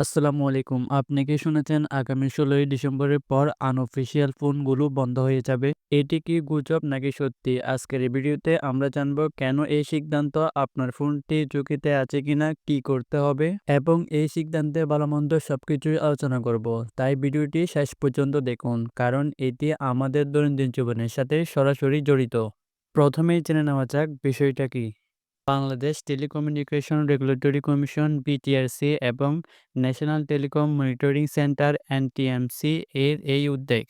আসসালামু আলাইকুম। আপনি কি শুনেছেন আগামী ১৬ই ডিসেম্বরের পর আনঅফিসিয়াল ফোনগুলো বন্ধ হয়ে যাবে? এটি কি গুজব নাকি সত্যি? আজকের এই ভিডিওতে আমরা জানব কেন এই সিদ্ধান্ত, আপনার ফোনটি ঝুঁকিতে আছে কিনা, কি করতে হবে এবং এই সিদ্ধান্তে ভালো-মন্দ সবকিছুই আলোচনা করব। তাই ভিডিওটি শেষ পর্যন্ত দেখুন কারণ এটি আমাদের দৈনন্দিন জীবনের সাথে সরাসরি জড়িত। প্রথমেই জেনে নেওয়া যাক বিষয়টা কী। Bangladesh telecommunication regulatory commission, BTRC এবং national telecom monitoring centre, NTMC এর এই উদ্যোগ।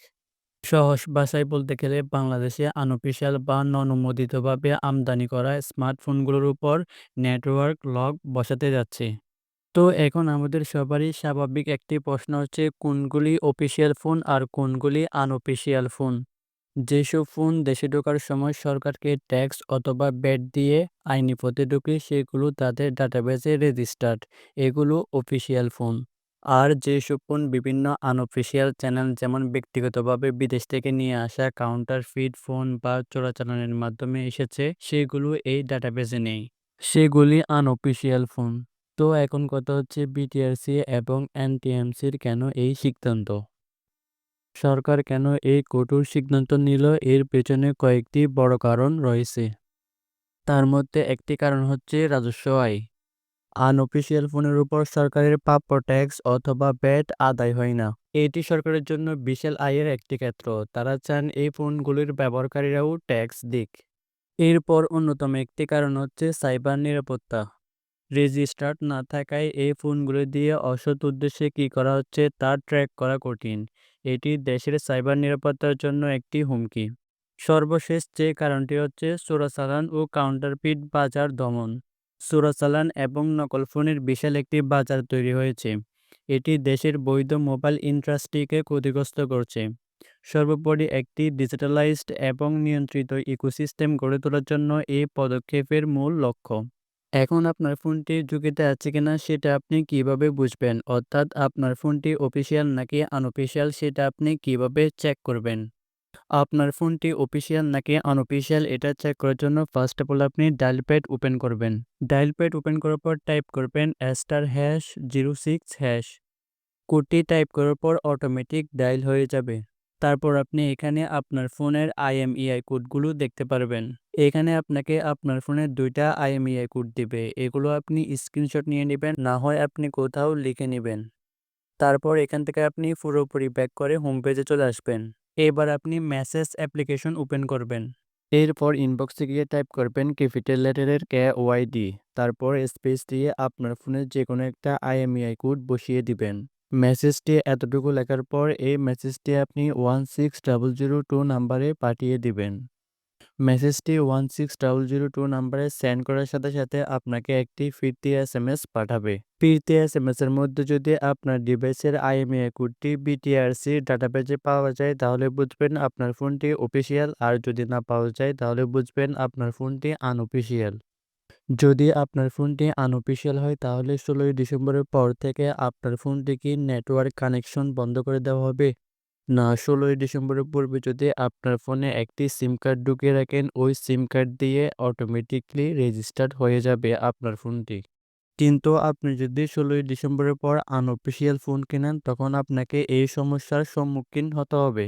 সহজ ভাষায় বলতে গেলে বাংলাদেশে আনঅফিসিয়াল বা ননুমোদিতভাবে আমদানি করা স্মার্টফোনগুলোর উপর নেটওয়ার্ক লক বসাতে যাচ্ছে। তো এখন আমাদের সবারই স্বাভাবিক একটি প্রশ্ন হচ্ছে, কোনগুলি অফিসিয়াল ফোন আর কোনগুলি আনঅফিসিয়াল ফোন? যেসব ফোন দেশে ঢোকার সময় সরকারকে ট্যাক্স অথবা ব্যাট দিয়ে আইনি পথে ঢুকে, সেগুলো তাদের ডাটাবেসে রেজিস্টার্ড। এগুলো অফিসিয়াল ফোন। আর যেসব ফোন বিভিন্ন আনঅফিসিয়াল চ্যানেল যেমন ব্যক্তিগতভাবে বিদেশ থেকে নিয়ে আসা কাউন্টার ফিড ফোন বা চোরাচালানের মাধ্যমে এসেছে, সেগুলো এই ডাটাবেসে নেই। সেগুলি আনঅফিসিয়াল ফোন। তো এখন কথা হচ্ছে বিটিআরসি এবং এনটিএমসির কেন এই সিদ্ধান্ত? সরকার কেন এই কঠোর সিদ্ধান্ত নিল? এর পেছনে কয়েকটি বড় কারণ রয়েছে। তার মধ্যে একটি কারণ হচ্ছে রাজস্ব আয়। আনঅফিসিয়াল ফোনের উপর সরকারের প্রাপ্য ট্যাক্স অথবা ব্যাট আদায় হয় না। এটি সরকারের জন্য বিশাল আয়ের একটি ক্ষেত্র। তারা চান এই ফোনগুলির ব্যবহারকারীরাও ট্যাক্স দিক। এরপর অন্যতম একটি কারণ হচ্ছে সাইবার নিরাপত্তা। রেজিস্টার্ড না থাকায় এই ফোনগুলো দিয়ে অসৎ উদ্দেশ্যে কী করা হচ্ছে তা ট্র্যাক করা কঠিন। এটি দেশের সাইবার নিরাপত্তার জন্য একটি হুমকি। সর্বশেষ যে কারণটি হচ্ছে চোরাচালান ও কাউন্টারপিট বাজার দমন। চোরাচালান এবং নকল ফোনের বিশাল একটি বাজার তৈরি হয়েছে। এটি দেশের বৈধ মোবাইল ইন্ডাস্ট্রিকে ক্ষতিগ্রস্ত করছে। সর্বোপরি একটি ডিজিটালাইজড এবং নিয়ন্ত্রিত ইকোসিস্টেম গড়ে তোলার জন্য এই পদক্ষেপের মূল লক্ষ্য। এখন আপনার ফোনটি ঝুঁকিতে আছে কিনা সেটা আপনি কীভাবে বুঝবেন? অর্থাৎ আপনার ফোনটি অফিসিয়াল নাকি আনঅফিসিয়াল সেটা আপনি কীভাবে চেক করবেন? আপনার ফোনটি অফিসিয়াল নাকি আনঅফিসিয়াল এটা চেক করার জন্য ফার্স্ট অফ অল আপনি ডায়াল প্যাড ওপেন করবেন। ডায়াল প্যাড ওপেন করার পর টাইপ করবেন star hash zero six hash কোডটি টাইপ করার পর অটোমেটিক ডায়াল হয়ে যাবে। তারপর আপনি এখানে আপনার ফোনের আইএমইআই কোডগুলো দেখতে পারবেন। এখানে আপনাকে আপনার ফোনের দুইটা আইএমইআই কোড দিবে। এগুলো আপনি স্ক্রিনশট নিয়ে নেবেন, না হয় আপনি কোথাও লিখে নেবেন। তারপর এখান থেকে আপনি পুরোপুরি ব্যাক করে হোম পেজে চলে আসবেন। এবার আপনি মেসেজ অ্যাপ্লিকেশন ওপেন করবেন। এরপর ইনবক্সে গিয়ে টাইপ করবেন ক্যাপিটাল লেটারের কে ওয়াইডি তারপর স্পেস দিয়ে আপনার ফোনের যে কোনো একটা আইএমইআই কোড বসিয়ে দিবেন। মেসেজটি এতটুকু লেখার পর এই মেসেজটি আপনি one six double zero two নাম্বারে পাঠিয়ে দিবেন। মেসেজটি one six double zero two নাম্বারে সেন্ড করার সাথে সাথে আপনাকে একটি ফিরতি এস এম এস পাঠাবে। ফিরতি এস এম এস এর মধ্যে যদি আপনার ডিভাইসের আইএমইআই কোডটি বিটিআরসি ডাটাবেজে পাওয়া যায়, তাহলে বুঝবেন আপনার ফোনটি অফিসিয়াল আর যদি না পাওয়া যায়, তাহলে বুঝবেন আপনার ফোনটি আনঅফিসিয়াল যদি আপনার ফোনটি আনঅফিসিয়াল হয়, তাহলে ষোলোই ডিসেম্বরের পর থেকে আপনার ফোনটি কি নেটওয়ার্ক কানেকশন বন্ধ করে দেওয়া হবে। না, ষোলোই ডিসেম্বরের পূর্বে যদি আপনার ফোনে একটি সিম কার্ড ঢুকিয়ে রাখেন, ওই সিম কার্ড দিয়ে অটোমেটিকলি রেজিস্টার্ড হয়ে যাবে আপনার ফোনটি। কিন্তু আপনি যদি ষোলোই ডিসেম্বরের পর আনঅফিসিয়াল ফোন কেনেন, তখন আপনাকে এই সমস্যার সম্মুখীন হতে হবে।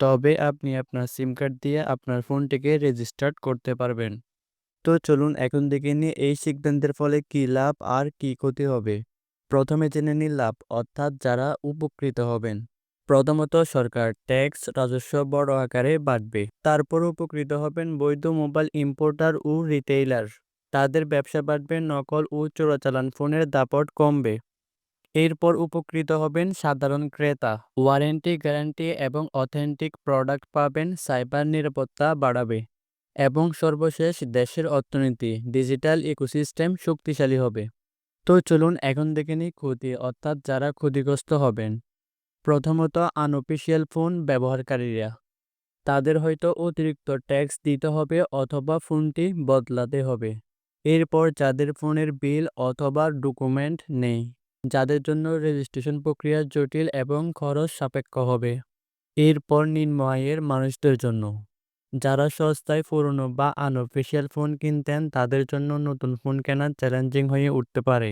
তবে আপনি আপনার সিম কার্ড দিয়ে আপনার ফোনটিকে রেজিস্টার্ড করতে পারবেন। তো চলুন এখন দেখে নিই এই সিদ্ধান্তের ফলে কী লাভ আর কী ক্ষতি হবে। প্রথমে জেনে নিই লাভ, অর্থাৎ যারা উপকৃত হবেন। প্রথমত সরকার, ট্যাক্স রাজস্ব বড় আকারে বাড়বে। তারপর উপকৃত হবেন বৈধ মোবাইল ইম্পোর্টার ও রিটেইলার। তাদের ব্যবসা বাড়বে, নকল ও চোরাচালান ফোনের দাপট কমবে। এরপর উপকৃত হবেন সাধারণ ক্রেতা। ওয়ারেন্টি, গ্যারান্টি এবং অথেন্টিক প্রোডাক্ট পাবেন, সাইবার নিরাপত্তা বাড়াবে। এবং সর্বশেষ দেশের অর্থনীতি ডিজিটাল ইকোসিস্টেম শক্তিশালী হবে। তো চলুন এখন দেখে নিই ক্ষতি, অর্থাৎ যারা ক্ষতিগ্রস্ত হবেন। প্রথমত আনঅফিসিয়াল ফোন ব্যবহারকারীরা। তাদের হয়তো অতিরিক্ত ট্যাক্স দিতে হবে অথবা ফোনটি বদলাতে হবে। এরপর যাদের ফোনের বিল অথবা ডকুমেন্ট নেই, যাদের জন্য রেজিস্ট্রেশন প্রক্রিয়া জটিল এবং খরচ সাপেক্ষ হবে। এরপর নিম্ন আয়ের মানুষদের জন্য। যারা সস্তায় পুরনো বা আনঅফিসিয়াল ফোন কিনতেন, তাদের জন্য নতুন ফোন কেনা চ্যালেঞ্জিং হয়ে উঠতে পারে।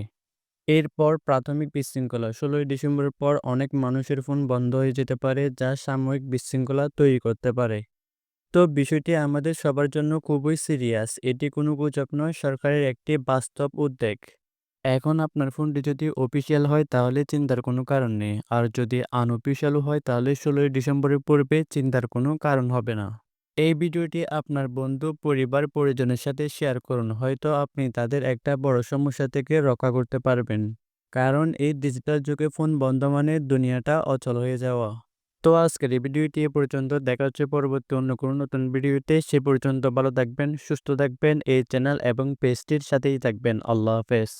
এরপর প্রাথমিক বিশৃঙ্খলা। ষোলোই ডিসেম্বরের পর অনেক মানুষের ফোন বন্ধ হয়ে যেতে পারে, যা সাময়িক বিশৃঙ্খলা তৈরি করতে পারে। তো বিষয়টি আমাদের সবার জন্য খুবই সিরিয়াস এটি কোনো গুজব নয়, সরকারের একটি বাস্তব উদ্বেগ। এখন আপনার ফোনটি যদি অফিসিয়াল হয়, তাহলে চিন্তার কোনো কারণ নেই। আর যদি আনঅফিসিয়ালও হয়, তাহলে ষোলোই ডিসেম্বরের পূর্বে চিন্তার কোনো কারণ হবে না। এই ভিডিওটি আপনার বন্ধু, পরিবার, পরিজনের সাথে শেয়ার করুন। হয়তো আপনি তাদের একটা বড় সমস্যা থেকে রক্ষা করতে পারবেন। কারণ এই ডিজিটাল যুগে ফোন বন্ধ মানে দুনিয়াটা অচল হয়ে যাওয়া। তো আজকের এই ভিডিওটি এ পর্যন্ত। দেখা হচ্ছে পরবর্তী অন্য কোনো নতুন ভিডিওতে। সে পর্যন্ত ভালো থাকবেন, সুস্থ থাকবেন। এই চ্যানেল এবং পেজটির সাথেই থাকবেন। আল্লাহ হাফেজ।